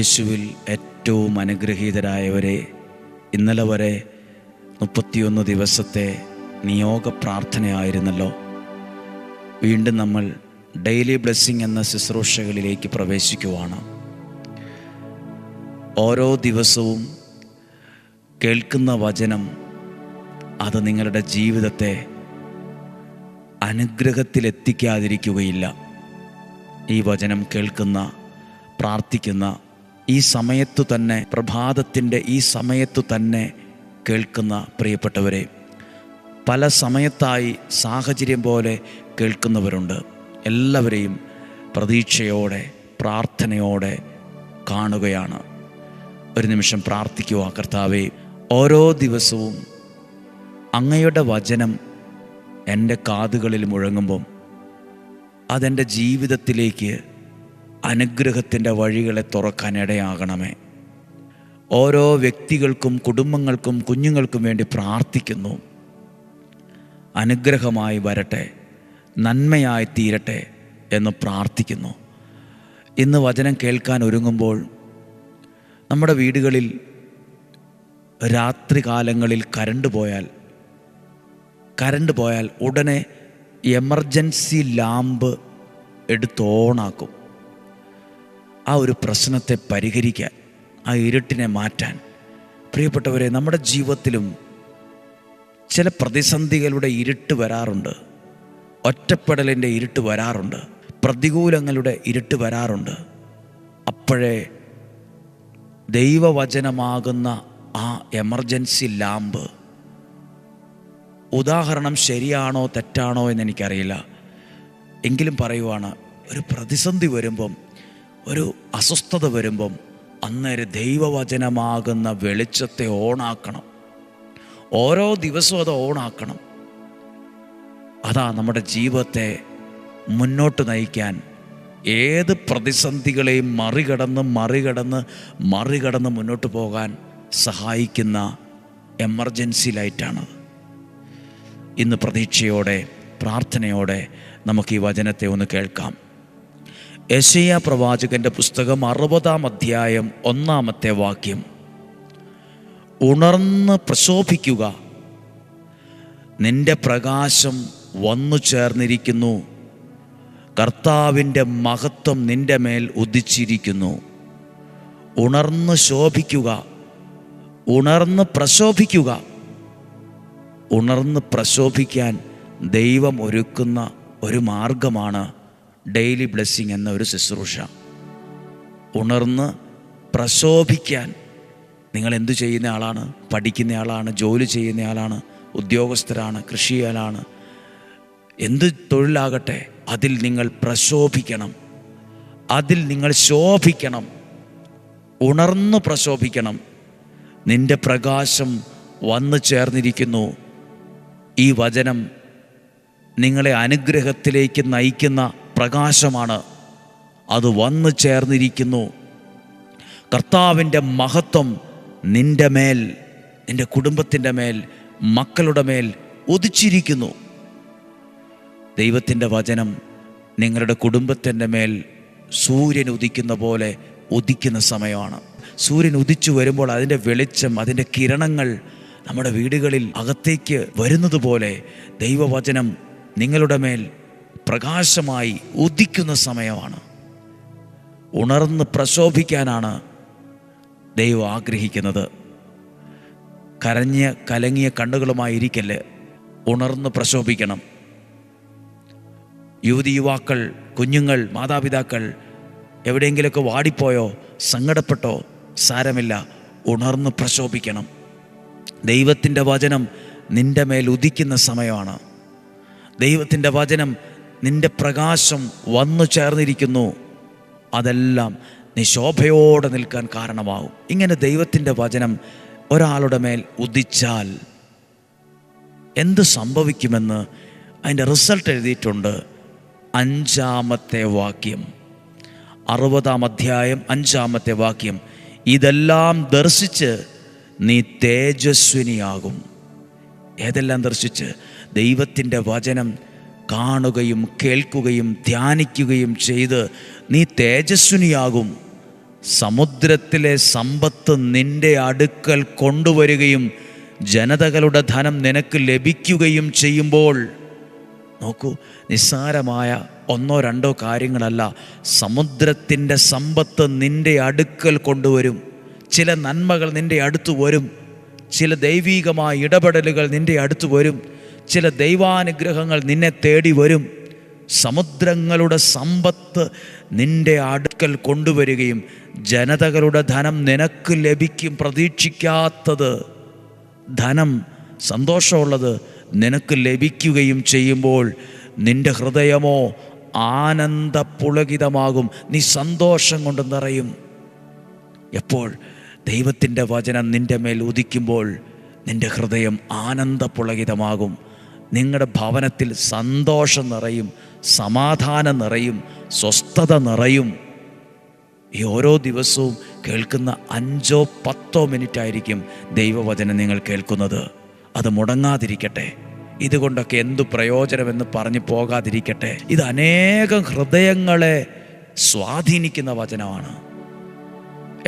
യേശുവിൽ ഏറ്റവും അനുഗ്രഹീതരായവരെ ഇന്നലെ വരെ മുപ്പത്തിയൊന്ന് ദിവസത്തെ നിയോഗ പ്രാർത്ഥനയായിരുന്നല്ലോ. വീണ്ടും നമ്മൾ ഡെയിലി ബ്ലെസ്സിങ് എന്ന ശുശ്രൂഷകളിലേക്ക് പ്രവേശിക്കുവാണ്. ഓരോ ദിവസവും കേൾക്കുന്ന വചനം അത് നിങ്ങളുടെ ജീവിതത്തെ അനുഗ്രഹത്തിലെത്തിക്കാതിരിക്കുകയില്ല. ഈ വചനം കേൾക്കുന്ന പ്രാർത്ഥിക്കുന്ന ഈ സമയത്തു തന്നെ പ്രഭാതത്തിന്റെ ഈ സമയത്തു തന്നെ കേൾക്കുന്ന പ്രിയപ്പെട്ടവരെ പല സമയത്തായി സാഹചര്യം പോലെ കേൾക്കുന്നവരുണ്ട്. എല്ലാവരെയും പ്രതീക്ഷയോടെ പ്രാർത്ഥനയോടെ കാണുകയാണ്. ഒരു നിമിഷം പ്രാർത്ഥിക്കുക കർത്താവെ ഓരോ ദിവസവും അങ്ങയുടെ വചനം എന്റെ കാതുകളിൽ മുഴങ്ങുമ്പം അതെന്റെ ജീവിതത്തിലേക്ക് അനുഗ്രഹത്തിന്റെ വഴികളെ തുറക്കാൻ ഇടയാകണമേ. ഓരോ വ്യക്തികൾക്കും കുടുംബങ്ങൾക്കും കുഞ്ഞുങ്ങൾക്കും വേണ്ടി പ്രാർത്ഥിക്കുന്നു. അനുഗ്രഹമായി വരട്ടെ നന്മയായി തീരട്ടെ എന്ന് പ്രാർത്ഥിക്കുന്നു. ഇന്ന് വചനം കേൾക്കാൻ ഒരുങ്ങുമ്പോൾ നമ്മുടെ വീടുകളിൽ രാത്രികാലങ്ങളിൽ കരണ്ട് പോയാൽ കരണ്ട് പോയാൽ ഉടനെ എമർജൻസി ലാമ്പ് എടുത്ത് ഓണാക്കും. ആ ഒരു പ്രശ്നത്തെ പരിഹരിക്കാൻ ആ ഇരുട്ടിനെ മാറ്റാൻ. പ്രിയപ്പെട്ടവരെ നമ്മുടെ ജീവിതത്തിലും ചില പ്രതിസന്ധികളുടെ ഇരുട്ട് വരാറുണ്ട്. ഒറ്റപ്പെടലിന്റെ ഇരുട്ട് വരാറുണ്ട്. പ്രതികൂലങ്ങളുടെ ഇരുട്ട് വരാറുണ്ട്. അപ്പോഴേ ദൈവവചനമാകുന്ന ആ എമർജൻസി ലാമ്പ് ഉദാഹരണം ശരിയാണോ തെറ്റാണോ എന്ന് എനിക്കറിയില്ല. എങ്കിലും പറയുവാണ് ഒരു പ്രതിസന്ധി വരുമ്പം ഒരു അസ്വസ്ഥത വരുമ്പം അന്നേരം ദൈവവചനമാകുന്ന വെളിച്ചത്തെ ഓണാക്കണം. ഓരോ ദിവസവും അത് ഓണാക്കണം. അതാ നമ്മുടെ ജീവിതത്തെ മുന്നോട്ട് നയിക്കാൻ ഏത് പ്രതിസന്ധികളെയും മറികടന്ന് മറികടന്ന് മറികടന്ന് മുന്നോട്ട് പോകാൻ സഹായിക്കുന്ന എമർജൻസി ലൈറ്റാണ്. ഇന്ന് പ്രതീക്ഷയോടെ പ്രാർത്ഥനയോടെ നമുക്ക് ഈ വചനത്തെ ഒന്ന് കേൾക്കാം. യശയ പ്രവാചകന്റെ പുസ്തകം അറുപതാം അധ്യായം ഒന്നാമത്തെ വാക്യം. ഉണർന്ന് പ്രശോഭിക്കുക. നിന്റെ പ്രകാശം വന്നു ചേർന്നിരിക്കുന്നു. കർത്താവിന്റെ മഹത്വം നിന്റെ മേൽ ഉദിച്ചിരിക്കുന്നു. ഉണർന്ന് ശോഭിക്കുക. ഉണർന്ന് പ്രശോഭിക്കുക. ഉണർന്ന് പ്രശോഭിക്കാൻ ദൈവം ഒരുക്കുന്ന ഒരു മാർഗമാണ് ഡെയിലി ബ്ലെസ്സിങ് എന്ന ഒരു ശുശ്രൂഷ. ഉണർന്ന് പ്രശോഭിക്കാൻ നിങ്ങൾ എന്തു ചെയ്യുന്ന ആളാണ്? പഠിക്കുന്ന ആളാണ്? ജോലി ചെയ്യുന്ന ആളാണ്? ഉദ്യോഗസ്ഥരാണ്? കൃഷിയാലാണ് എന്ത് തൊഴിലാകട്ടെ അതിൽ നിങ്ങൾ പ്രശോഭിക്കണം. അതിൽ നിങ്ങൾ ശോഭിക്കണം. ഉണർന്ന് പ്രശോഭിക്കണം. നിന്റെ പ്രകാശം വന്നു ചേർന്നിരിക്കുന്നു. ഈ വചനം നിങ്ങളെ അനുഗ്രഹത്തിലേക്ക് നയിക്കുന്ന പ്രകാശമാണ്. അത് വന്നു ചേർന്നിരിക്കുന്നു. കർത്താവിന്റെ മഹത്വം നിന്റെ മേൽ നിന്റെ കുടുംബത്തിന്റെ മേൽ മക്കളുടെ മേൽ ഒതിച്ചിരിക്കുന്നു ദൈവത്തിന്റെ വചനം നിങ്ങളുടെ കുടുംബത്തിന്റെ മേൽ സൂര്യൻ ഉദിക്കുന്ന പോലെ ഉദിക്കുന്ന സമയമാണ്. സൂര്യൻ ഉദിച്ചു വരുമ്പോൾ അതിന്റെ വെളിച്ചം അതിന്റെ കിരണങ്ങൾ നമ്മുടെ വീടുകളിൽ അകത്തേക്ക് വരുന്നത് പോലെ ദൈവവചനം നിങ്ങളുടെ മേൽ പ്രകാശമായി ഉദിക്കുന്ന സമയമാണ്. ഉണർന്ന് പ്രശോഭിക്കാനാണ് ദൈവം ആഗ്രഹിക്കുന്നത്. കരഞ്ഞ കലങ്ങിയ കണ്ണുകളുമായി ഇരിക്കൽ ഉണർന്ന് പ്രശോഭിക്കണം. യുവതി യുവാക്കൾ കുഞ്ഞുങ്ങൾ മാതാപിതാക്കൾ എവിടെയെങ്കിലുമൊക്കെ വാടിപ്പോയോ സങ്കടപ്പെട്ടോ സാരമില്ല. ഉണർന്ന് പ്രശോഭിക്കണം. ദൈവത്തിന്റെ വചനം നിന്റെ മേൽ ഉദിക്കുന്ന സമയമാണ്. ദൈവത്തിന്റെ വചനം നിന്റെ പ്രകാശം വന്നു ചേർന്നിരിക്കുന്നു. അതെല്ലാം നീ ശോഭയോടെ നിൽക്കാൻ കാരണമാകും. ഇങ്ങനെ ദൈവത്തിന്റെ വചനം ഒരാളുടെ മേൽ ഉദിച്ചാൽ എന്ത് സംഭവിക്കുമെന്ന് അതിന്റെ റിസൾട്ട് എഴുതിയിട്ടുണ്ട്. അഞ്ചാമത്തെ വാക്യം. അറുപതാം അധ്യായം അഞ്ചാമത്തെ വാക്യം. ഇതെല്ലാം ദർശിച്ച് നീ തേജസ്വിനിയാകും. ഏതെല്ലാം ദർശിച്ച്? ദൈവത്തിന്റെ വചനം കാണുകയും കേൾക്കുകയും ധ്യാനിക്കുകയും ചെയ്ത് നീ തേജസ്വിനിയാകും. സമുദ്രത്തിലെ സമ്പത്ത് നിന്റെ അടുക്കൽ കൊണ്ടുവരികയും ജനതകളുടെ ധനം നിനക്ക് ലഭിക്കുകയും ചെയ്യുമ്പോൾ നോക്കൂ നിസ്സാരമായ ഒന്നോ രണ്ടോ കാര്യങ്ങളല്ല സമുദ്രത്തിന്റെ സമ്പത്ത് നിന്റെ അടുക്കൽ കൊണ്ടുവരും. ചില നന്മകൾ നിന്റെ അടുത്ത് വരും. ചില ദൈവീകമായ ഇടപെടലുകൾ നിന്റെ അടുത്ത് വരും. ചില ദൈവാനുഗ്രഹങ്ങൾ നിന്നെ തേടി വരും. സമുദ്രങ്ങളുടെ സമ്പത്ത് നിന്റെ അടുക്കൽ കൊണ്ടുവരികയും ജനതകളുടെ ധനം നിനക്ക് ലഭിക്കും പ്രതീക്ഷിക്കാത്തത്. ധനം സന്തോഷമുള്ളത് നിനക്ക് ലഭിക്കുകയും ചെയ്യുമ്പോൾ നിന്റെ ഹൃദയമോ ആനന്ദപുളകിതമാകും. നീ സന്തോഷം കൊണ്ട് നിറയും. എപ്പോൾ ദൈവത്തിന്റെ വചനം നിന്റെ മേൽ ഉദിക്കുമ്പോൾ നിന്റെ ഹൃദയം ആനന്ദപുളകിതമാകും. നിങ്ങളുടെ ഭവനത്തിൽ സന്തോഷം നിറയും സമാധാനം നിറയും സ്വസ്ഥത നിറയും. ഈ ഓരോ ദിവസവും കേൾക്കുന്ന അഞ്ചോ പത്തോ മിനിറ്റ് ആയിരിക്കും ദൈവവചനം നിങ്ങൾ കേൾക്കുന്നത്. അത് മുടങ്ങാതിരിക്കട്ടെ. ഇതുകൊണ്ടൊക്കെ എന്തു പ്രയോജനമെന്ന് പറഞ്ഞു പോകാതിരിക്കട്ടെ. ഇത് അനേകം ഹൃദയങ്ങളെ സ്വാധീനിക്കുന്ന വചനമാണ്.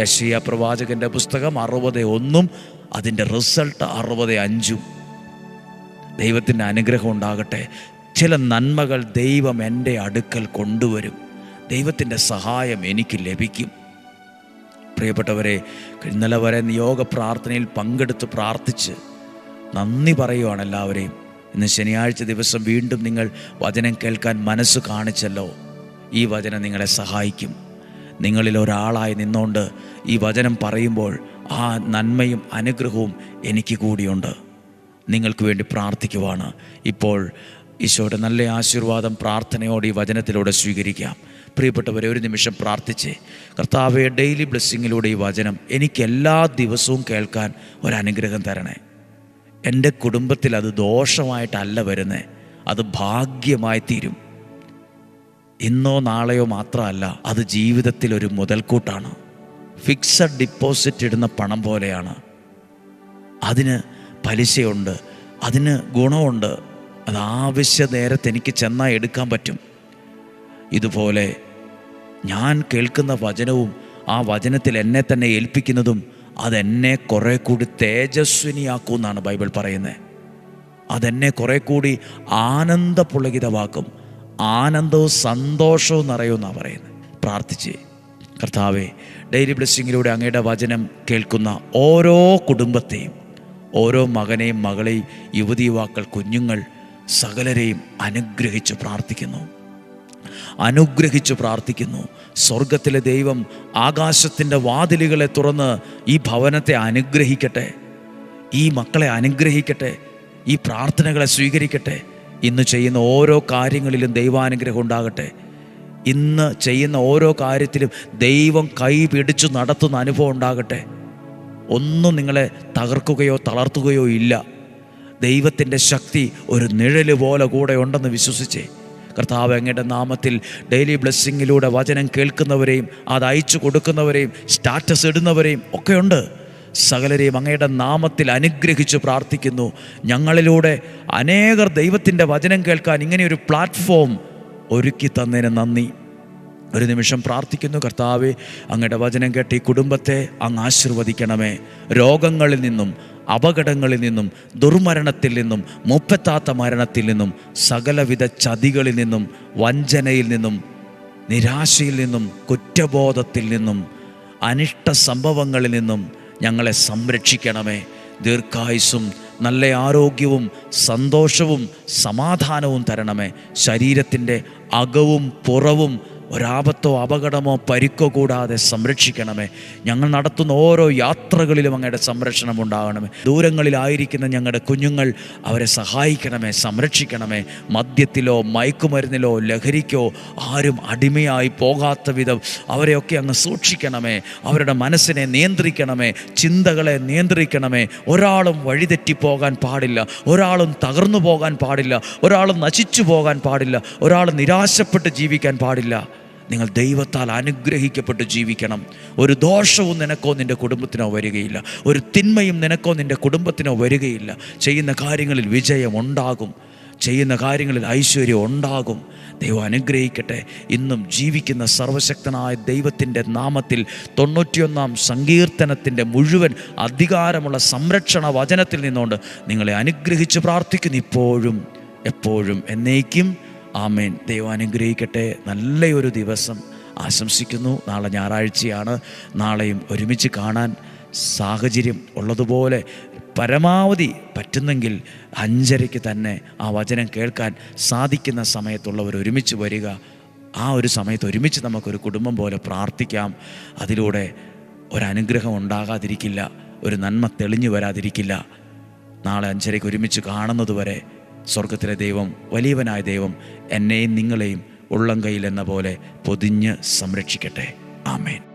യഷിയ പ്രവാചകന്റെ പുസ്തകം അറുപത് ഒന്നും അതിന്റെ റിസൾട്ട് അറുപത് അഞ്ചും. ദൈവത്തിന്റെ അനുഗ്രഹം ഉണ്ടാകട്ടെ. ചില നന്മകൾ ദൈവം എന്റെ അടുക്കൽ കൊണ്ടുവരും. ദൈവത്തിന്റെ സഹായം എനിക്ക് ലഭിക്കും. പ്രിയപ്പെട്ടവരെ ഇന്നലെ വരെ നിയോഗ പ്രാർത്ഥനയിൽ പങ്കെടുത്ത് പ്രാർത്ഥിച്ച് നന്ദി പറയുവാണ് എല്ലാവരെയും. ഇന്ന് ശനിയാഴ്ച ദിവസം വീണ്ടും നിങ്ങൾ വചനം കേൾക്കാൻ മനസ്സ് കാണിച്ചല്ലോ. ഈ വചനം നിങ്ങളെ സഹായിക്കും. നിങ്ങളിൽ ഒരാളായി നിന്നുകൊണ്ട് ഈ വചനം പറയുമ്പോൾ ആ നന്മയും അനുഗ്രഹവും എനിക്ക് കൂടിയുണ്ട്. നിങ്ങൾക്ക് വേണ്ടി പ്രാർത്ഥിക്കുവാണ്. ഇപ്പോൾ ഈശോയുടെ നല്ല ആശീർവാദം പ്രാർത്ഥനയോടെ ഈ വചനത്തിലൂടെ സ്വീകരിക്കാം. പ്രിയപ്പെട്ടവരെ ഒരു നിമിഷം പ്രാർത്ഥിച്ച് കർത്താവെ ഡെയിലി ബ്ലെസ്സിങ്ങിലൂടെ ഈ വചനം എനിക്ക് എല്ലാ ദിവസവും കേൾക്കാൻ ഒരനുഗ്രഹം തരണേ. എന്റെ കുടുംബത്തിൽ അത് ദോഷമായിട്ടല്ല വരുന്നത് അത് ഭാഗ്യമായി തീരും. ഇന്നോ നാളെയോ മാത്രമല്ല അത് ജീവിതത്തിൽ ഒരു മുതൽക്കൂട്ടാണ്. ഫിക്സഡ് ഡിപ്പോസിറ്റ് ഇടുന്ന പണം പോലെയാണ്. അതിന് പലിശയുണ്ട് അതിന് ഗുണമുണ്ട് അത് ആവശ്യ നേരത്തെ എനിക്ക് ചെന്നാൽ എടുക്കാൻ പറ്റും. ഇതുപോലെ ഞാൻ കേൾക്കുന്ന വചനവും ആ വചനത്തിൽ എന്നെ തന്നെ ഏൽപ്പിക്കുന്നതും അതെന്നെ കുറെ കൂടി തേജസ്വിനിയാക്കും എന്നാണ് ബൈബിൾ പറയുന്നത്. അതെന്നെ കുറെ കൂടി ആനന്ദപുളകിതമാക്കും. ആനന്ദവും സന്തോഷവും നിറയുമെന്നാണ് പറയുന്നത്. പ്രാർത്ഥിച്ച്. കർത്താവേ ഡെയിലി ബ്ലെസ്സിങ്ങിലൂടെ അങ്ങയുടെ വചനം കേൾക്കുന്ന ഓരോ കുടുംബത്തെയും ഓരോ മകനെയും മകളെയും യുവതി യുവാക്കൾ കുഞ്ഞുങ്ങൾ സകലരെയും അനുഗ്രഹിച്ച് പ്രാർത്ഥിക്കുന്നു. അനുഗ്രഹിച്ച് പ്രാർത്ഥിക്കുന്നു. സ്വർഗത്തിലെ ദൈവം ആകാശത്തിന്റെ വാതിലുകളെ തുറന്ന് ഈ ഭവനത്തെ അനുഗ്രഹിക്കട്ടെ. ഈ മക്കളെ അനുഗ്രഹിക്കട്ടെ. ഈ പ്രാർത്ഥനകളെ സ്വീകരിക്കട്ടെ. ഇന്ന് ചെയ്യുന്ന ഓരോ കാര്യങ്ങളിലും ദൈവാനുഗ്രഹം ഉണ്ടാകട്ടെ. ഇന്ന് ചെയ്യുന്ന ഓരോ കാര്യത്തിലും ദൈവം കൈ പിടിച്ചു നടത്തുന്ന അനുഭവം ഉണ്ടാകട്ടെ. ഒന്നും നിങ്ങളെ തകർക്കുകയോ തളർത്തുകയോ ഇല്ല. ദൈവത്തിന്റെ ശക്തി ഒരു നിഴൽ പോലെ കൂടെ ഉണ്ടെന്ന് വിശ്വസിച്ചേ. കർത്താവ് അങ്ങയുടെ നാമത്തിൽ ഡെയിലി ബ്ലെസ്സിങ്ങിലൂടെ വചനം കേൾക്കുന്നവരെയും അത് അയച്ചു കൊടുക്കുന്നവരെയും സ്റ്റാറ്റസ് ഇടുന്നവരെയും ഒക്കെയുണ്ട് സകലരെയും അങ്ങയുടെ നാമത്തിൽ അനുഗ്രഹിച്ച് പ്രാർത്ഥിക്കുന്നു. ഞങ്ങളിലൂടെ അനേകർ ദൈവത്തിന്റെ വചനം കേൾക്കാൻ ഇങ്ങനെയൊരു പ്ലാറ്റ്ഫോം ഒരുക്കി തന്നതിന് നന്ദി. ഒരു നിമിഷം പ്രാർത്ഥിക്കുന്നു കർത്താവെ അങ്ങയുടെ വചനം കേട്ട് ഈ കുടുംബത്തെ അങ്ങ് ആശീർവദിക്കണമേ. രോഗങ്ങളിൽ നിന്നും അപകടങ്ങളിൽ നിന്നും ദുർമരണത്തിൽ നിന്നും മുപ്പത്താത്ത മരണത്തിൽ നിന്നും സകലവിധ ചതികളിൽ നിന്നും വഞ്ചനയിൽ നിന്നും നിരാശയിൽ നിന്നും കുറ്റബോധത്തിൽ നിന്നും അനിഷ്ട സംഭവങ്ങളിൽ നിന്നും ഞങ്ങളെ സംരക്ഷിക്കണമേ. ദീർഘായുസും നല്ല ആരോഗ്യവും സന്തോഷവും സമാധാനവും തരണമേ. ശരീരത്തിന്റെ അകവും പുറവും ഒരാപത്തോ അപകടമോ പരിക്കോ കൂടാതെ സംരക്ഷിക്കണമേ. ഞങ്ങൾ നടത്തുന്ന ഓരോ യാത്രകളിലും അങ്ങയുടെ സംരക്ഷണം ഉണ്ടാകണമേ. ദൂരങ്ങളിലായിരിക്കുന്ന ഞങ്ങളുടെ കുഞ്ഞുങ്ങൾ അവരെ സഹായിക്കണമേ സംരക്ഷിക്കണമേ. മദ്യത്തിലോ മയക്കുമരുന്നിലോ ലഹരിക്കോ ആരും അടിമയായി പോകാത്ത വിധം അവരെയൊക്കെ അങ്ങ് സൂക്ഷിക്കണമേ. അവരുടെ മനസ്സിനെ നിയന്ത്രിക്കണമേ ചിന്തകളെ നിയന്ത്രിക്കണമേ. ഒരാളും വഴിതെറ്റി പോകാൻ പാടില്ല ഒരാളും തകർന്നു പോകാൻ പാടില്ല ഒരാളും നശിച്ചു പോകാൻ പാടില്ല ഒരാൾ നിരാശപ്പെട്ട് ജീവിക്കാൻ പാടില്ല. നിങ്ങൾ ദൈവത്താൽ അനുഗ്രഹിക്കപ്പെട്ട് ജീവിക്കണം. ഒരു ദോഷവും നിനക്കോ നിന്റെ കുടുംബത്തിനോ വരികയില്ല. ഒരു തിന്മയും നിനക്കോ നിന്റെ കുടുംബത്തിനോ വരികയില്ല. ചെയ്യുന്ന കാര്യങ്ങളിൽ വിജയം ഉണ്ടാകും. ചെയ്യുന്ന കാര്യങ്ങളിൽ ഐശ്വര്യം ഉണ്ടാകും. ദൈവം അനുഗ്രഹിക്കട്ടെ. ഇന്നും ജീവിക്കുന്ന സർവശക്തനായ ദൈവത്തിന്റെ നാമത്തിൽ തൊണ്ണൂറ്റിയൊന്നാം സങ്കീർത്തനത്തിന്റെ മുഴുവൻ അധികാരമുള്ള സംരക്ഷണ വചനത്തിൽ നിന്നുകൊണ്ട് നിങ്ങളെ അനുഗ്രഹിച്ച് പ്രാർത്ഥിക്കുന്നു ഇപ്പോഴും എപ്പോഴും. എന്നേക്കും ആമേൻ. ദൈവം അനുഗ്രഹിക്കട്ടെ. നല്ലൊരു ദിവസം ആശംസിക്കുന്നു. നാളെ ഞായറാഴ്ചയാണ്. നാളെയും ഒരുമിച്ച് കാണാൻ സാഹചര്യം ഉള്ളതുപോലെ പരമാവധി പറ്റുന്നെങ്കിൽ അഞ്ചരയ്ക്ക് തന്നെ ആ വചനം കേൾക്കാൻ സാധിക്കുന്ന സമയത്തുള്ളവർ ഒരുമിച്ച് വരിക. ആ ഒരു സമയത്ത് ഒരുമിച്ച് നമുക്കൊരു കുടുംബം പോലെ പ്രാർത്ഥിക്കാം. അതിലൂടെ ഒരനുഗ്രഹം ഉണ്ടാകാതിരിക്കില്ല. ഒരു നന്മ തെളിഞ്ഞു വരാതിരിക്കില്ല. നാളെ അഞ്ചരയ്ക്ക് ഒരുമിച്ച് കാണുന്നതുവരെ സ്വർഗത്തിലെ ദൈവം വലിയവനായ ദൈവം എന്നെയും നിങ്ങളെയും ഉള്ളം കയ്യിൽ എന്ന പോലെ പൊതിഞ്ഞ് സംരക്ഷിക്കട്ടെ. ആമേൻ.